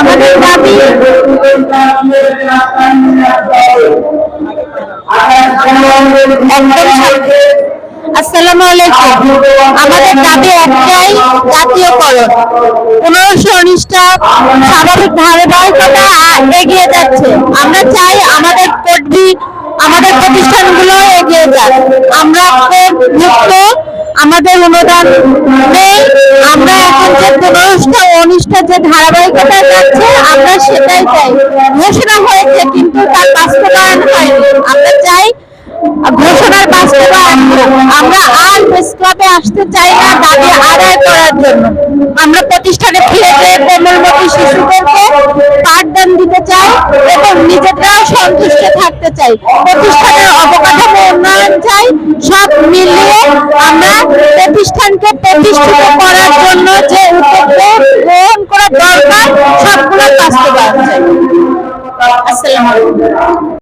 আমাদের দাবি আমাদের দাবি একটাই, জাতীয়করণ। পনেরোশো উনিশটা স্বাভাবিক ধারাবাহিকতা এগিয়ে যাচ্ছে। আমরা চাই আমাদের পদবি আমাদের প্রতিষ্ঠানগুলো এগিয়ে যাক। আমরা মুক্ত আমাদের অনুদান নেই। আমরা এখন যে পনেরোশো উনিশটা যে ধারাবাহিকতা যাচ্ছে, আমরা সেটাই চাই। ঘোষণা হয়েছে, কিন্তু তার বাস্তবায়ন হয়নি। আমরা চাই ঘোষণার বাস্তবায়ন আমরা আর প্রেস ক্লাবে আসতে চাই না, দাবি আদায় করার জন্য। আমরা প্রতিষ্ঠানে ফিরে যেয়ে কোমলমতি শিশুদেরকে পাঠদান দিতে চাই এবং নিজেরাও সন্তুষ্ট থাকতে চাই। প্রতিষ্ঠানের অবকাঠামো উন্নয়ন চাই, সব মিলিয়ে আমরা প্রতিষ্ঠানকে প্রতিষ্ঠিত করার জন্য যে উদ্যোগ গ্রহণ করা দরকার সবগুলো বাস্তবায়ন চাই আসসালামু আলাইকুম